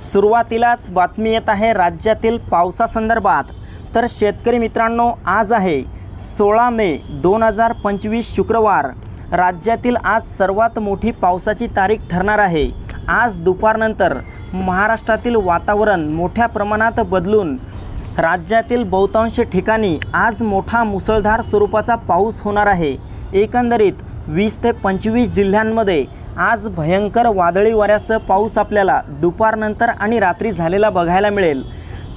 सुरुवातीलाच बातमी येत आहे राज्यातील पावसासंदर्भात. तर शेतकरी मित्रांनो आज आहे सोळा मे दोन हजार पंचवीस शुक्रवार. राज्यातील आज सर्वात मोठी पावसाची तारीख ठरणार आहे. आज दुपारनंतर महाराष्ट्रातील वातावरण मोठ्या प्रमाणात बदलून राज्यातील बहुतांश ठिकाणी आज मोठा मुसळधार स्वरूपाचा पाऊस होणार आहे. एकंदरीत वीस ते पंचवीस जिल्ह्यांमध्ये आज भयंकर वादळी वाऱ्यासह पाऊस आपल्याला दुपारनंतर आणि रात्री झालेला बघायला मिळेल.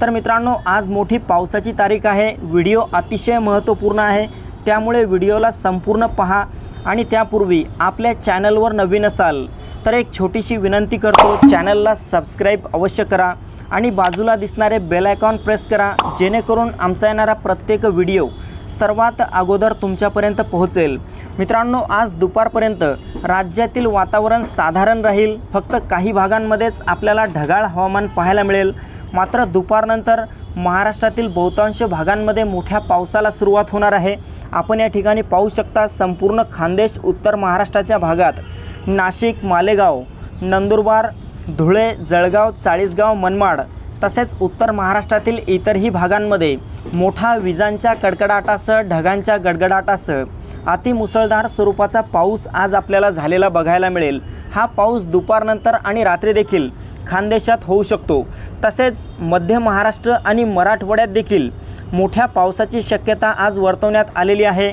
तर मित्रांनो आज मोठी पावसाची तारीख आहे. व्हिडिओ अतिशय महत्त्वपूर्ण आहे. त्यामुळे व्हिडिओला संपूर्ण पहा आणि त्यापूर्वी आपल्या चॅनलवर नवीन असाल तर एक छोटीशी विनंती करतो चॅनलला सबस्क्राईब अवश्य करा आणि बाजूला दिसणारे बेल आयकॉन प्रेस करा जेणेकरून आमचा येणारा प्रत्येक व्हिडिओ सर्वात अगोदर तुमच्यापर्यंत पोहोचेल. मित्रांनो आज दुपारपर्यंत राज्यातील वातावरण साधारण राहील. फक्त काही भागांमध्येच आपल्याला ढगाळ हवामान पाहायला मिळेल. मात्र दुपारनंतर महाराष्ट्रातील बहुतांश भागांमध्ये मोठ्या पावसाला सुरुवात होणार आहे. आपण या ठिकाणी पाहू शकता संपूर्ण खानदेश उत्तर महाराष्ट्राच्या भागात. नाशिक मालेगाव नंदुरबार धुळे जळगाव चाळीसगाव मनमाड तसेच उत्तर महाराष्ट्रातील इतरही भागांमध्ये मोठा विजांच्या कडकडाटासह ढगांच्या गडगडाटासह अतिमुसळधार स्वरूपाचा पाऊस आज आपल्याला झालेला बघायला मिळेल. हा पाऊस दुपारनंतर आणि रात्री देखील खानदेशात होऊ शकतो. तसेच मध्य महाराष्ट्र आणि मराठवाड्यात देखील मोठ्या पावसाची शक्यता आज वर्तवण्यात आलेली आहे.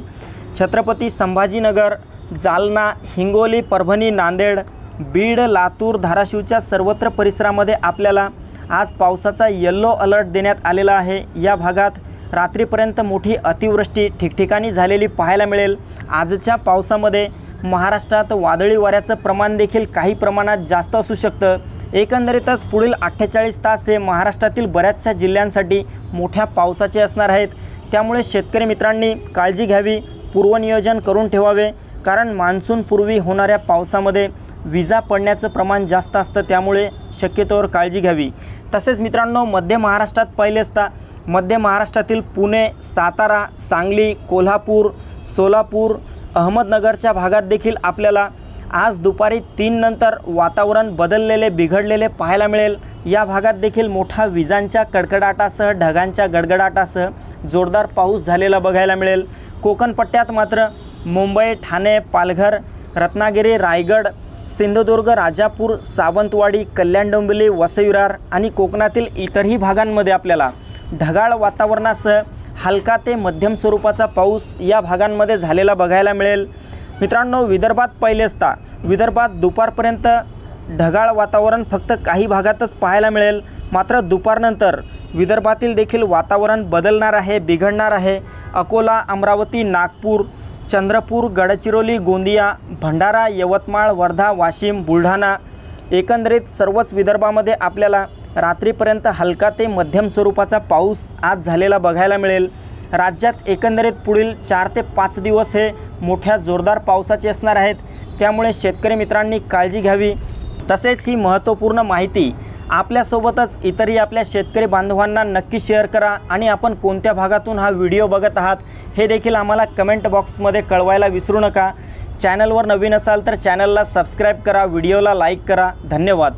छत्रपती संभाजीनगर जालना हिंगोली परभणी नांदेड बीड लातूर धाराशिवच्या सर्वत्र परिसरामध्ये आपल्याला आज पावसाचा येल्लो अलर्ट देण्यात आलेला आहे. या भागात रात्रीपर्यंत मोठी अतिवृष्टी ठिकठिकाणी झालेली पाहायला मिळेल. आजच्या पावसामध्ये महाराष्ट्रात वादळी वाऱ्याचं प्रमाण देखील काही प्रमाणात जास्त असू शकतं. एकंदरीतच पुढील अठ्ठेचाळीस तास हे महाराष्ट्रातील बऱ्याचशा जिल्ह्यांसाठी मोठ्या पावसाचे असणार आहेत. त्यामुळे शेतकरी मित्रांनी काळजी घ्यावी पूर्वनियोजन करून ठेवावे कारण मान्सूनपूर्वी होणाऱ्या पावसामध्ये विजा पडण्याचं प्रमाण जास्त असतं त्यामुळे शक्यतोवर काळजी घ्यावी. तसेच मित्रांनो मध्य महाराष्ट्रात पाहिले असता मध्य महाराष्ट्रातील पुणे सातारा सांगली कोल्हापूर सोलापूर अहमदनगरच्या भागात देखील आपल्याला आज दुपारी तीन नंतर वातावरण बदललेले बिघडलेले पाहायला मिळेल. या भागात देखील मोठा विजांच्या कडकडाटासह ढगांच्या गडगडाटासह जोरदार पाऊस झालेला बघायला मिळेल. कोकणपट्ट्यात मात्र मुंबई ठाणे पालघर रत्नागिरी रायगड सिंधुदुर्ग राजापूर सावंतवाडी कल्याण डोंबिवली वसईविरार आणि कोकणातील इतरही भागांमध्ये आपल्याला ढगाळ वातावरणासह हलका ते मध्यम स्वरूपाचा पाऊस या भागांमध्ये झालेला बघायला मिळेल. मित्रांनो विदर्भात पहिले असता विदर्भात दुपारपर्यंत ढगाळ वातावरण फक्त काही भागातच पाहायला मिळेल. मात्र दुपारनंतर विदर्भातील देखील वातावरण बदलणार आहे बिघडणार आहे. अकोला अमरावती नागपूर चंद्रपूर गडचिरोली गोंदिया भंडारा यवतमाळ वर्धा वाशिम बुलढाणा एकंदरीत सर्वच विदर्भामध्ये आपल्याला रात्रीपर्यंत हलका ते मध्यम स्वरूपाचा पाऊस आज झालेला बघायला मिळेल. राज्यात एकंदरीत पुढील चार ते पाच दिवस हे मोठ्या जोरदार पावसाचे असणार आहेत. त्यामुळे शेतकरी मित्रांनी काळजी घ्यावी. तसेच ही महत्त्वपूर्ण माहिती आपल्यासोबतच इतरही आपल्या शेतकरी बांधवांना नक्की शेअर करा आणि आपण कोणत्या भागातून हा व्हिडिओ बघत आहात हे देखील आम्हाला कमेंट बॉक्समध्ये कळवायला विसरू नका. चॅनलवर नवीन असाल तर चॅनलला सबस्क्राईब करा व्हिडिओला लाईक करा. धन्यवाद.